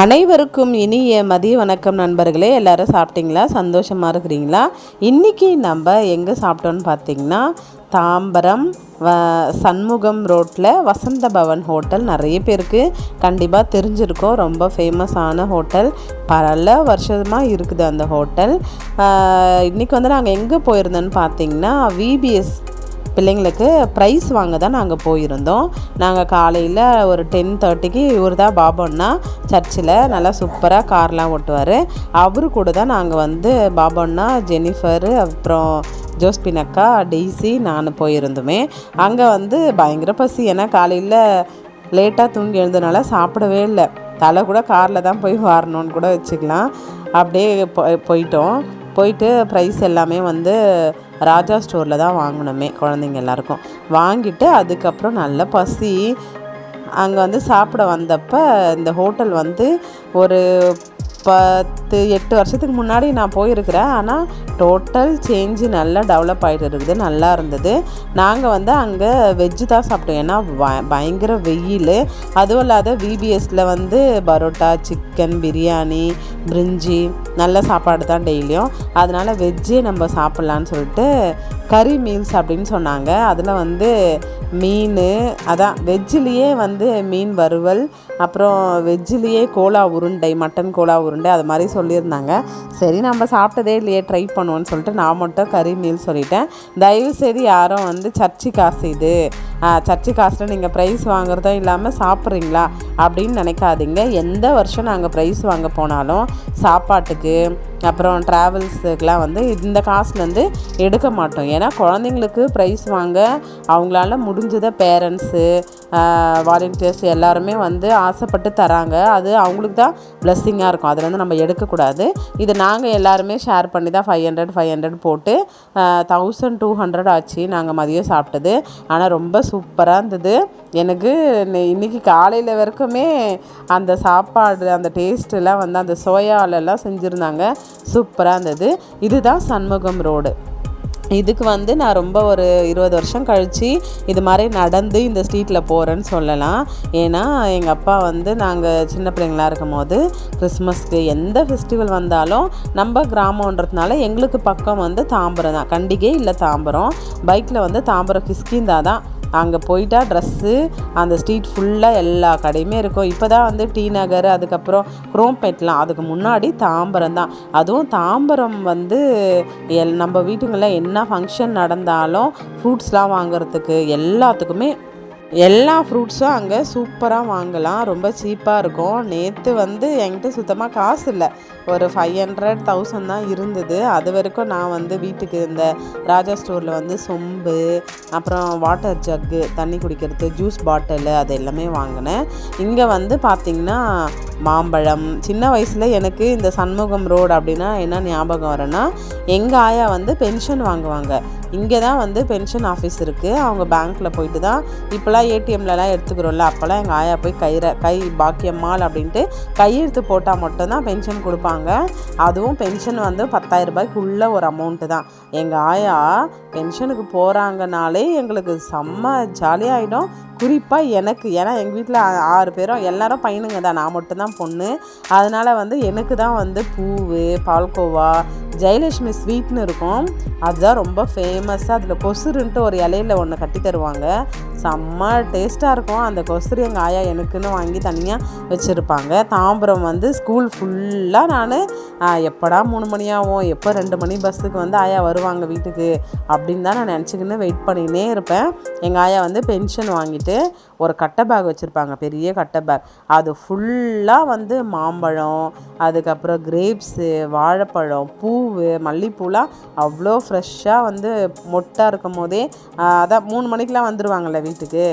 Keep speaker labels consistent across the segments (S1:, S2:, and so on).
S1: அனைவருக்கும் இனிய மதிய வணக்கம் நண்பர்களே. எல்லாரும் சாப்பிட்டீங்களா? சந்தோஷமாக இருக்கிறீங்களா? இன்றைக்கி நம்ம எங்கே சாப்பிட்டோன்னு பார்த்தீங்கன்னா தாம்பரம் வ சண்முகம் ரோட்டில் வசந்த பவன் ஹோட்டல் நிறைய பேருக்கு கண்டிப்பாக தெரிஞ்சிருக்கோம். ரொம்ப ஃபேமஸான ஹோட்டல். பல வருஷமாக இருக்குது அந்த ஹோட்டல். இன்றைக்கி வந்து நாங்கள் எங்கே போயிருந்தோன்னு பார்த்தீங்கன்னா விபிஎஸ் பிள்ளைங்களுக்கு ப்ரைஸ் வாங்க தான் நாங்கள் போயிருந்தோம். நாங்கள் காலையில் ஒரு டென் தேர்ட்டிக்கு இவர் தான் பாபண்ணா சர்ச்சில் நல்லா சூப்பராக கார்லாம் ஓட்டுவார். அவரு கூட தான் நாங்கள் வந்து பாபண்ணா ஜெனிஃபர் அப்புறம் ஜோஸ்பின் அக்கா டெய்ஸி நான் போயிருந்தோமே. அங்கே வந்து பயங்கர பசி. ஏன்னா காலையில் லேட்டாக தூங்கி எழுந்தனால சாப்பிடவே இல்லை. தலை கூட காரில் தான் போய் வாரணும்னு கூட வச்சுக்கலாம். அப்படியே போயிட்டோம். போயிட்டு ப்ரைஸ் எல்லாமே வந்து ராஜா ஸ்டோரில் தான் வாங்கினோமே குழந்தைங்க எல்லாருக்கும். வாங்கிட்டு அதுக்கப்புறம் நல்ல பசி. அங்கே வந்து சாப்பிட வந்தப்போ இந்த ஹோட்டல் வந்து ஒரு பத்து எட்டு வருஷத்துக்கு முன்னாடி நான் போயிருக்கிறேன். ஆனால் டோட்டல் சேஞ்சு நல்லா டெவலப் ஆகிட்டு இருக்குது நல்லா இருந்தது. நாங்கள் வந்து அங்கே வெஜ்ஜு தான் சாப்பிட்டோம். ஏன்னா பயங்கர வெயில். அதுவும் இல்லாத விபிஎஸ்சில் வந்து பரோட்டா சிக்கன் பிரியாணி பிரிஞ்சி நல்ல சாப்பாடு தான் டெய்லியும். அதனால் வெஜ்ஜே நம்ம சாப்பிட்லான்னு சொல்லிட்டு கறி மீல்ஸ் அப்படின்னு சொன்னாங்க. அதில் வந்து மீன் அதான் வெஜ்ஜிலேயே வந்து மீன் வறுவல் அப்புறம் வெஜ்ஜிலேயே கோலா உருண்டை மட்டன் கோலா உருண்டை அது மாதிரி சொல்லியிருந்தாங்க. சரி நம்ம சாப்பிட்டதே இல்லையே ட்ரை பண்ணுவோன்னு சொல்லிட்டு நான் மட்டும் கறி மீல் சொல்லிட்டேன். தயவு செய்து யாரும் வந்து சர்ச்சு காசு இது சர்ச்சி காசில் நீங்கள் ப்ரைஸ் வாங்குறதும் இல்லாமல் சாப்பிட்றீங்களா அப்படின்னு நினைக்காதீங்க. எந்த வருஷம் நாங்கள் ப்ரைஸ் வாங்க போனாலும் சாப்பாட்டுக்கு அப்புறம் ட்ராவல்ஸுக்கெலாம் வந்து இந்த காசுலேருந்து எடுக்க மாட்டோம். ஏன்னா குழந்தைங்களுக்கு ப்ரைஸ் வாங்க அவங்களால முடிஞ்சதை பேரண்ட்ஸு வாலண்டியர்ஸ் எல்லாருமே வந்து ஆசைப்பட்டு தராங்க. அது அவங்களுக்கு தான் பிளஸ்ஸிங்காக இருக்கும். அதுலேருந்து நம்ம எடுக்கக்கூடாது. இது நாங்கள் எல்லாருமே ஷேர் பண்ணி தான் ஃபைவ் ஹண்ட்ரட் ஃபைவ் ஹண்ட்ரட் போட்டு தௌசண்ட் டூ ஹண்ட்ரட் ஆச்சு நாங்கள் மதியம் சாப்பிட்டது. ஆனால் ரொம்ப சூப்பராக இருந்தது. எனக்கு இன்றைக்கி இன்னைக்கு காலையில் வரைக்குமே அந்த சாப்பாடு அந்த டேஸ்ட்டெல்லாம் வந்து அந்த சோயாலெல்லாம் செஞ்சுருந்தாங்க. சூப்பராக இருந்தது. இதுதான் சண்முகம் ரோடு. இதுக்கு வந்து நான் ரொம்ப ஒரு இருபது வருஷம் கழித்து இது மாதிரி நடந்து இந்த ஸ்ட்ரீட்டில் போகிறேன்னு சொல்லலாம். ஏன்னா எங்கள் அப்பா வந்து நாங்கள் சின்ன பிள்ளைங்களா இருக்கும் போது கிறிஸ்மஸ்க்கு எந்த ஃபெஸ்டிவல் வந்தாலும் நம்ம கிராமன்றதுனால எங்களுக்கு பக்கம் வந்து தாம்பரம் தான். கண்டிகை இல்லை தாம்பரம். பைக்கில் வந்து தாம்பரம் கிஸ்கிந்தா தான். அங்கே போயிட்டா ட்ரெஸ்ஸு அந்த ஸ்ட்ரீட் ஃபுல்லாக எல்லா கடையுமே இருக்கும். இப்போ தான் வந்து டி நகர் அதுக்கப்புறம் குரோம்பேட்லாம். அதுக்கு முன்னாடி தாம்பரம் தான். அதுவும் தாம்பரம் வந்து எல் நம்ம வீட்டுங்களில் என்ன ஃபங்க்ஷன் நடந்தாலும் ஃப்ரூட்ஸ்லாம் வாங்குறதுக்கு எல்லாத்துக்குமே எல்லா ஃப்ரூட்ஸும் அங்கே சூப்பராக வாங்கலாம். ரொம்ப சீப்பாக இருக்கும். நேற்று வந்து என்கிட்ட சுத்தமாக காசு இல்லை. ஒரு ஃபைவ் ஹண்ட்ரட் தௌசண்ட் தான் இருந்தது. அது வரைக்கும் நான் வந்து வீட்டுக்கு இந்த ராஜா ஸ்டோரில் வந்து சொம்பு அப்புறம் வாட்டர் ஜக்கு தண்ணி குடிக்கிறது ஜூஸ் பாட்டிலு அது எல்லாமே வாங்கினேன். இங்கே வந்து பார்த்திங்கன்னா மாம்பழம். சின்ன வயசில் எனக்கு இந்த சண்முகம் ரோடு அப்படின்னா என்ன ஞாபகம் வரும்னா எங்கள் ஆயா வந்து பென்ஷன் வாங்குவாங்க. இங்கே தான் வந்து பென்ஷன் ஆஃபீஸ் இருக்குது அவங்க பேங்க்கில் போயிட்டு தான் இப்போலாம் ஏடிஎம்லலாம் எடுத்துக்கிறோம்ல. அப்போல்லாம் எங்கள் ஆயா போய் கைர கை பாக்கியம்மாள் அப்படின்ட்டு கையெழுத்து போட்டால் மட்டும்தான் பென்ஷன் கொடுப்பாங்க. அதுவும் பென்ஷன் வந்து பத்தாயிரம் ரூபாய்க்குள்ள ஒரு அமௌண்ட்டு தான். எங்கள் ஆயா பென்ஷனுக்கு போகிறாங்கனாலே எங்களுக்கு செம்ம ஜாலியாகிடும் குறிப்பாக எனக்கு ஏன்னா எங்கள் வீட்டில் ஆறு பேரும் எல்லாரும் பையனுங்க தான். நான் மட்டும்தான் பொண்ணு. அதனால் வந்து எனக்கு தான் வந்து பூவு பால்கோவா ஜெயலட்சுமி ஸ்வீட்னு இருக்கும். அதுதான் ரொம்ப ஃபேமஸாக அதில் கொசுருன்ட்டு ஒரு இலையில ஒன்று கட்டி தருவாங்க. செம்ம டேஸ்ட்டாக இருக்கும். அந்த கொசுரு எங்கள் ஆயா எனக்குன்னு வாங்கி தனியாக வச்சுருப்பாங்க. தாம்பரம் வந்து ஸ்கூல் ஃபுல்லாக நான் எப்படா மூணு மணி ஆகும்? எப்போ ரெண்டு மணி பஸ்ஸுக்கு வந்து ஆயா வருவாங்க வீட்டுக்கு? அப்படின்னு தான் நான் நினச்சிக்கின்னு வெயிட் பண்ணினே இருப்பேன். எங்கள் ஆயா வந்து பென்ஷன் வாங்கிட்டு ஒரு கட்டை பேக் வச்சுருப்பாங்க. பெரிய கட்டை பேக் அது ஃபுல்லாக வந்து மாம்பழம் அதுக்கப்புறம் கிரேப்ஸு வாழைப்பழம் பூ மல்லிப்பூலாம் அவ்வளோ ஃப்ரெஷ்ஷாக வந்து மொட்டாக இருக்கும் போதே அதான் மூணு மணிக்கெலாம் வந்துடுவாங்கல்ல வீட்டுக்கு.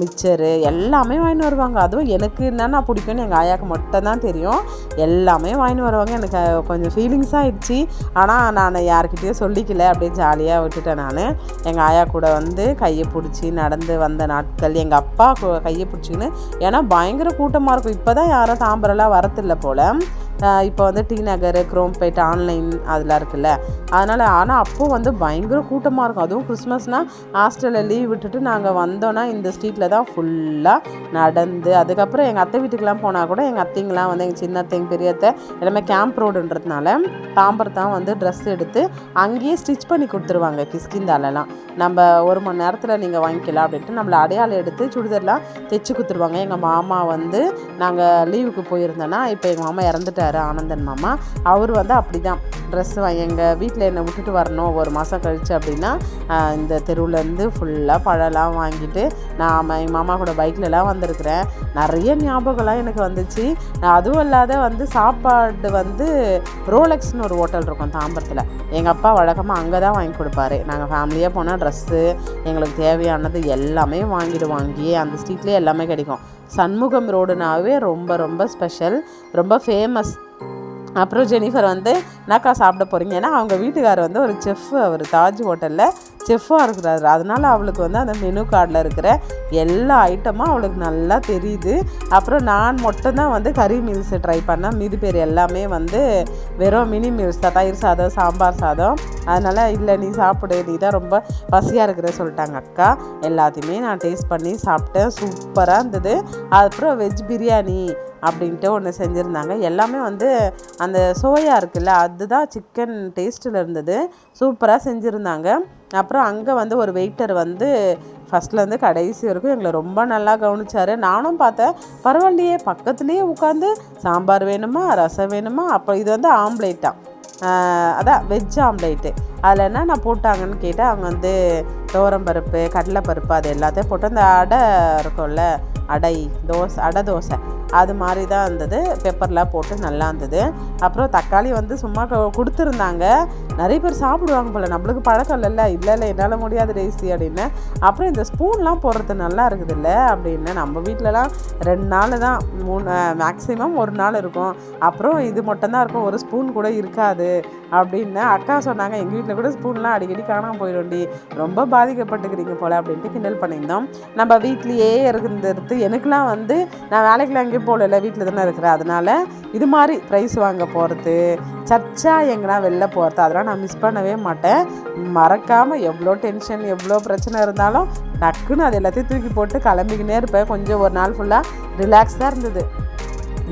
S1: மிக்சரு எல்லாமே வாங்கின்னு வருவாங்க. அதுவும் எனக்கு என்னென்ன பிடிக்கும்னு எங்கள் ஆயாவுக்கு மட்டும் தான் தெரியும். எல்லாமே வாங்கின்னு வருவாங்க. எனக்கு கொஞ்சம் ஃபீலிங்ஸாக ஆயிடுச்சு. ஆனால் நான் யாருக்கிட்டேயும் சொல்லிக்கல. அப்படியே ஜாலியாக விட்டுட்டேன் நான். எங்கள் ஆயா கூட வந்து கையை பிடிச்சி நடந்து வந்த நாட்கள் எங்கள் அப்பா கையை பிடிச்சிக்கின்னு ஏன்னா பயங்கர கூட்டமாக இருக்கும். இப்போ தான் யாரும் தாம்பரெல்லாம் வரத்தில்லை போல். இப்போ வந்து டி நகர் குரோம்பேட் ஆன்லைன் அதெல்லாம் இருக்குல்ல. அதனால் ஆனால் அப்போது வந்து பயங்கர கூட்டமாக இருக்கும். அதுவும் கிறிஸ்மஸ்னால் ஹாஸ்டலில் லீவ் விட்டுட்டு நாங்கள் வந்தோன்னா இந்த ஸ்ட்ரீட்டில் தான் ஃபுல்லாக நடந்து அதுக்கப்புறம் எங்கள் அத்தை வீட்டுக்கெலாம் போனால் கூட எங்கள் அத்தைங்களாம் வந்து எங்கள் சின்ன அத்தைங்க பெரிய அத்தை எல்லாமே கேம்ப் ரோடுன்றதுனால தாம்பரத்தான் வந்து ட்ரெஸ் எடுத்து அங்கேயே ஸ்டிச் பண்ணி கொடுத்துருவாங்க கிஸ்கிந்தாலெல்லாம். நம்ம ஒரு மணி நேரத்தில் நீங்கள் வாங்கிக்கலாம் அப்படின்ட்டு நம்மளை அடையாளம் எடுத்து சுடிதார்லாம் தைச்சி கொடுத்துருவாங்க. எங்கள் மாமா வந்து நாங்கள் லீவுக்கு போயிருந்தோன்னா இப்போ எங்கள் மாமா இறந்துட்டாரு. ஆனந்தன் மாமா. அவர் வந்து அப்படி தான் ட்ரெஸ் எங்கள் வீட்டில் என்னை விட்டுட்டு வரணும் ஒரு மாதம் கழிச்சு அப்படின்னா இந்த தெருவுலேருந்து ஃபுல்லாக பழம்லாம் வாங்கிட்டு நான் எங்கள் மாமா கூட பைக்லலாம் வந்திருக்கிறேன். நிறைய ஞாபகம்லாம் எனக்கு வந்துச்சு. அதுவும் இல்லாத வந்து சாப்பாடு வந்து ரோலெக்ஸ்னு ஒரு ஹோட்டல் இருக்கும் தாம்பரத்தில். எங்கள் அப்பா வழக்கமாக அங்கே தான் வாங்கி கொடுப்பாரு. நாங்கள் ஃபேமிலியாக போனால் ட்ரெஸ்ஸு எங்களுக்கு தேவையானது எல்லாமே வாங்கிட்டு வாங்கி அந்த ஸ்ட்ரீட்லேயே எல்லாமே கிடைக்கும். சண்முகம் ரோடுனாவே ரொம்ப ரொம்ப ஸ்பெஷல் ரொம்ப ஃபேமஸ் அப்புறம் ஜெனிஃபர் வந்து என்னக்கா சாப்பிட போகிறீங்க ஏன்னா அவங்க வீட்டுக்காரர் வந்து ஒரு செஃப் அவர் தாஜ் ஹோட்டலில் செஃப்பாக இருக்கிறாரு. அதனால் அவளுக்கு வந்து அந்த மெனு கார்டில் இருக்கிற எல்லா ஐட்டமும் அவளுக்கு நல்லா தெரியுது. அப்புறம் நான் மட்டும்தான் வந்து கறி மீல்ஸ் ட்ரை பண்ணேன். மீதி பேர் எல்லாமே வந்து வெறும் மினி மீல்ஸ் தான். தயிர் சாதம் சாம்பார் சாதம். அதனால் இல்லை நீ சாப்பிடு. நீ தான் ரொம்ப பசியாக இருக்கிற சொல்லிட்டாங்க அக்கா. எல்லாத்தையுமே நான் டேஸ்ட் பண்ணி சாப்பிட்டேன். சூப்பராக இருந்தது. அப்புறம் வெஜ் பிரியாணி. அப்படின்ட்டு ஒன்று செஞ்சுருந்தாங்க. எல்லாமே வந்து அந்த சோயா இருக்குல்ல அதுதான் சிக்கன் டேஸ்ட்டில் இருந்தது. சூப்பராக செஞ்சுருந்தாங்க. அப்புறம் அங்கே வந்து ஒரு வெயிட்டர் வந்து ஃபஸ்ட்லேருந்து கடைசி வரைக்கும் எங்களை ரொம்ப நல்லா கவனிச்சாரு. நானும் பார்த்தேன் பரவாயில்லையே பக்கத்துலேயே உட்காந்து சாம்பார் வேணுமா ரசம் வேணுமா? அப்போ இது வந்து ஆம்லேட்டா அதான் வெஜ் ஆம்லேட்டு அதில் என்ன நான் போட்டாங்கன்னு கேட்டால் அவங்க வந்து பருப்பு கடலைப்பருப்பு அது எல்லாத்தையும் போட்டு அந்த அடை இருக்கும்ல அடை தோசை அடை தோசை. அது மாதிரி தான் இருந்தது. பெப்பர்லாம் போட்டு நல்லா இருந்தது. அப்புறம் தக்காளி வந்து சும்மா கொடுத்துருந்தாங்க. நிறைய பேர் சாப்பிடுவாங்க போல். நம்மளுக்கு பழக்கம் இல்லைல்ல. இல்லை இல்லை என்னால் முடியாது டேஸ்டி அப்படின்னு. அப்புறம் இந்த ஸ்பூன்லாம் போடுறது நல்லா இருக்குதுல்ல அப்படின்னு நம்ம வீட்டிலலாம் ரெண்டு நாள் தான். மூணு மேக்ஸிமம் ஒரு நாள் இருக்கும். அப்புறம் இது மட்டும்தான் இருக்கும். ஒரு ஸ்பூன் கூட இருக்காது அப்படின்னு அக்கா சொன்னாங்க. எங்கள் வீட்டில் கூட ஸ்பூன்லாம் அடிக்கடி காணாமல் போயிடும்டி ரொம்ப பாதிக்கப்பட்டுக்கிறீங்க போல் அப்படின்ட்டு கிண்டல் பண்ணியிருந்தோம். நம்ம வீட்லேயே இருக்கிறது எனக்குலாம் வந்து நான் வேலைக்குலாம் எங்கேயும் போகல வீட்டில் தானே இருக்கிறேன் அதனால இது மாதிரி ப்ரைஸ் வாங்க போகிறது சர்ச்சா எங்கன்னா வெளில போகிறது அதெல்லாம் நான் மிஸ் பண்ணவே மாட்டேன். மறக்காமல் எவ்வளோ டென்ஷன் எவ்வளோ பிரச்சனை இருந்தாலும் டக்குன்னு அது எல்லாத்தையும் தூக்கி போட்டு கிளம்பிக்கினே இருப்பேன். கொஞ்சம் ஒரு நாள் ஃபுல்லாக ரிலாக்ஸாக இருந்தது.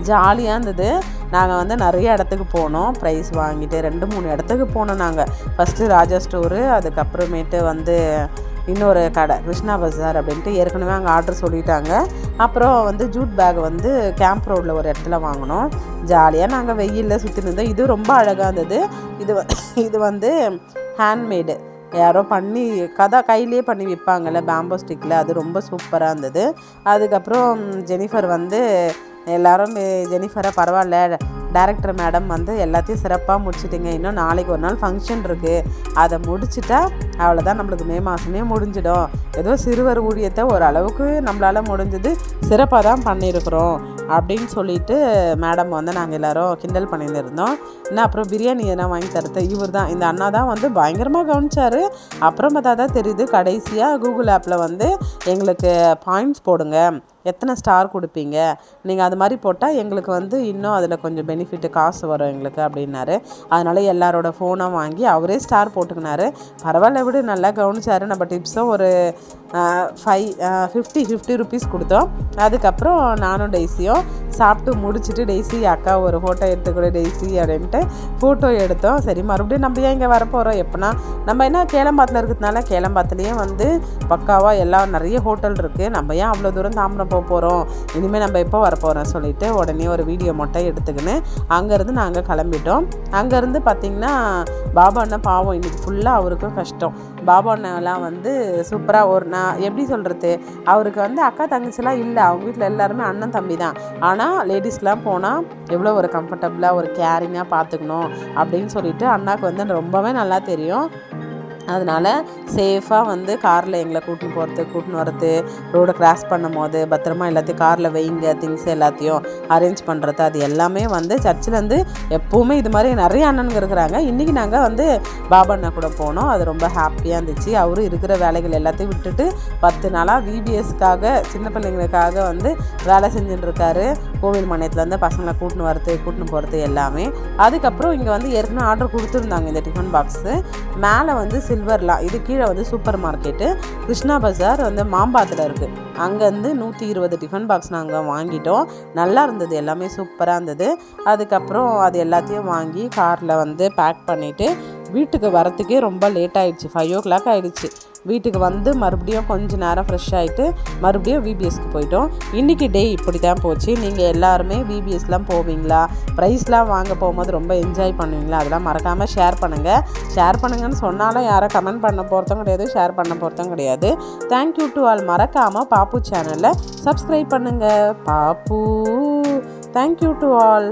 S1: ஜாலியாக இருந்தது. நாங்கள் வந்து நிறைய இடத்துக்கு போனோம். ப்ரைஸ் வாங்கிட்டு ரெண்டு மூணு இடத்துக்கு போனோம் நாங்கள் ஃபஸ்ட்டு ராஜா ஸ்டோரு அதுக்கப்புறமேட்டு வந்து இன்னொரு கடை கிருஷ்ணா பஜார் அப்படின்ட்டு ஏற்கனவே அங்கே ஆர்டர் சொல்லிட்டாங்க. அப்புறம் வந்து ஜூட் பேக் வந்து கேம்ப் ரோட்டில் ஒரு இடத்துல வாங்கினோம். ஜாலியாக நாங்கள் வெயிலில் சுற்றி இருந்தோம். இது ரொம்ப அழகாக இருந்தது. இது வ- இது வந்து ஹேண்ட்மேடு யாரோ பண்ணி கதை கையிலே பண்ணி விற்பாங்கல்ல பேம்போ ஸ்டிக்கில் அது ரொம்ப சூப்பராக இருந்தது. அதுக்கப்புறம் ஜெனிஃபர் வந்து எல்லாரும் ஜெனிஃபரை பரவாயில்ல. டேரக்டர் மேடம் வந்து எல்லாத்தையும் சிறப்பாக முடிச்சிட்டிங்க. இன்னும் நாளைக்கு ஒரு நாள் ஃபங்க்ஷன் இருக்குது அதை முடிச்சிட்டா அவ்வளோதான் நம்மளுக்கு மே மாதமே முடிஞ்சிடும். ஏதோ சிறுவர் ஊழியத்தை ஓரளவுக்கு நம்மளால் முடிஞ்சது சிறப்பாக தான் பண்ணியிருக்கிறோம் அப்படின்னு சொல்லிட்டு மேடம் வந்து நாங்கள் எல்லோரும் கிண்டல் பண்ணியிருந்தோம் இருந்தோம். என்ன அப்புறம் பிரியாணி எதனா வாங்கி தரது இவர் தான் இந்த அண்ணா தான் வந்து பயங்கரமாக கவனிச்சாரு. அப்புறம் பார்த்தா தான் தெரியுது கடைசியாக கூகுள் ஆப்பில் வந்து எங்களுக்கு பாயிண்ட்ஸ் போடுங்க. எத்தனை ஸ்டார் கொடுப்பீங்க? நீங்கள் அது மாதிரி போட்டால் எங்களுக்கு வந்து இன்னும் அதில் கொஞ்சம் பெனிஃபிட்டு காசு வரும் எங்களுக்கு அப்படின்னாரு. அதனால் எல்லாரோட ஃபோனும் வாங்கி அவரே ஸ்டார் போட்டுக்கினாரு. பரவாயில்ல விடு நல்லா கவனிச்சாரு. நம்ம டிப்ஸும் ஒரு ஃபைவ் ஃபிஃப்டி ஃபிஃப்டி ருபீஸ் கொடுத்தோம். அதுக்கப்புறம் நானும் டெய்ஸியும் சாப்பிட்டு முடிச்சுட்டு டெய்ஸி அக்கா ஒரு ஃபோட்டோ எடுத்துக்கூட டெய்ஸி அப்படின்ட்டு ஃபோட்டோ எடுத்தோம். சரி மறுபடியும் நம்ம ஏன் இங்கே வரப்போகிறோம் எப்போனா நம்ம என்ன கேளம்பாத்தில் இருக்கிறதுனால கேளம்பாத்துலேயே வந்து பக்காவாக எல்லாம் நிறைய ஹோட்டல் இருக்குது நம்ம ஏன் அவ்வளோ தூரம் தாம்பரம் போக போகிறோம் இனிமேல் நம்ம எப்போ வரப்போகிறோம் சொல்லிட்டு உடனே ஒரு வீடியோ மட்டும் எடுத்துக்கின்னு அங்கேருந்து நாங்கள் கிளம்பிட்டோம். அங்கேருந்து பார்த்திங்கன்னா பாபா அண்ணன் பாவம் இன்றைக்கி ஃபுல்லாக அவருக்கும் கஷ்டம். பாபா அண்ணன்லாம் வந்து சூப்பராக ஒரு நான் எப்படி சொல்கிறது அவருக்கு வந்து அக்கா தங்கச்சிலாம் இல்லை. அவங்க வீட்டில் எல்லாருமே அண்ணன் தம்பி தான். ஆனால் லேடிஸ்லாம் போனால் எவ்வளோ ஒரு கம்ஃபர்டபுளாக ஒரு கேரிங்காக பார்த்துக்கணும் அப்படின்னு சொல்லிட்டு அண்ணாவுக்கு வந்து ரொம்பவே நல்லா தெரியும். அதனால் சேஃபாக வந்து காரில் எங்களை கூட்டின்னு போகிறது கூட்டின்னு வரது ரோடை கிராஸ் பண்ணும் போது பத்திரமா எல்லாத்தையும் காரில் வைங்க திங்ஸ் எல்லாத்தையும் அரேஞ்ச் பண்ணுறது அது எல்லாமே வந்து சர்ச்சிலேருந்து எப்போவுமே இது மாதிரி நிறைய அண்ணனுங்க இருக்கிறாங்க. இன்றைக்கி நாங்கள் வந்து பாபா அண்ணா கூட போனோம். அது ரொம்ப ஹாப்பியாக இருந்துச்சு. அவரும் இருக்கிற வேலைகள் எல்லாத்தையும் விட்டுட்டு பத்து நாளாக விபிஎஸ்க்காக சின்ன பிள்ளைங்களுக்காக வந்து வேலை செஞ்சுட்டு இருக்காரு. கோவில் மனையத்துலேருந்து பசங்களை கூட்டின்னு வரது கூட்டின்னு போகிறது எல்லாமே. அதுக்கப்புறம் இங்கே வந்து ஏற்கனவே ஆர்டர் கொடுத்துருந்தாங்க இந்த டிஃபன் பாக்ஸு மேலே வந்து சில்வர்லாம் இது கீழே வந்து சூப்பர் மார்க்கெட்டு கிருஷ்ணா பஜார் வந்து மாம்பாத்தில் இருக்குது அங்கேருந்து நூற்றி இருபது டிஃபன் பாக்ஸ் நாங்கள் வாங்கிட்டோம். நல்லா இருந்தது எல்லாமே சூப்பராக இருந்தது. அதுக்கப்புறம் அது எல்லாத்தையும் வாங்கி காரில் வந்து பேக் பண்ணிவிட்டு வீட்டுக்கு வரத்துக்கே ரொம்ப லேட் ஆகிடுச்சு ஃபைவ் ஓ கிளாக் ஆகிடுச்சு வீட்டுக்கு வந்து மறுபடியும் கொஞ்ச நேரம் ஃப்ரெஷ் ஆகிட்டு மறுபடியும் விபிஎஸ்க்கு போயிட்டோம். இன்றைக்கி டே இப்படி தான் போச்சு. நீங்கள் எல்லாருமே விபிஎஸ்லாம் போவீங்களா? ப்ரைஸ்லாம் வாங்க போகும்போது ரொம்ப என்ஜாய் பண்ணுவீங்களா? அதெல்லாம் மறக்காமல் ஷேர் பண்ணுங்கள் ஷேர் பண்ணுங்கன்னு சொன்னாலும் யாரும் கமெண்ட் பண்ண போகிறதும் கிடையாது ஷேர் பண்ண போகிறதும் கிடையாது. தேங்க்யூ டு ஆல் மறக்காமல் பாப்பு சேனலை சப்ஸ்கிரைப் பண்ணுங்கள் பாப்பு. Thank you to all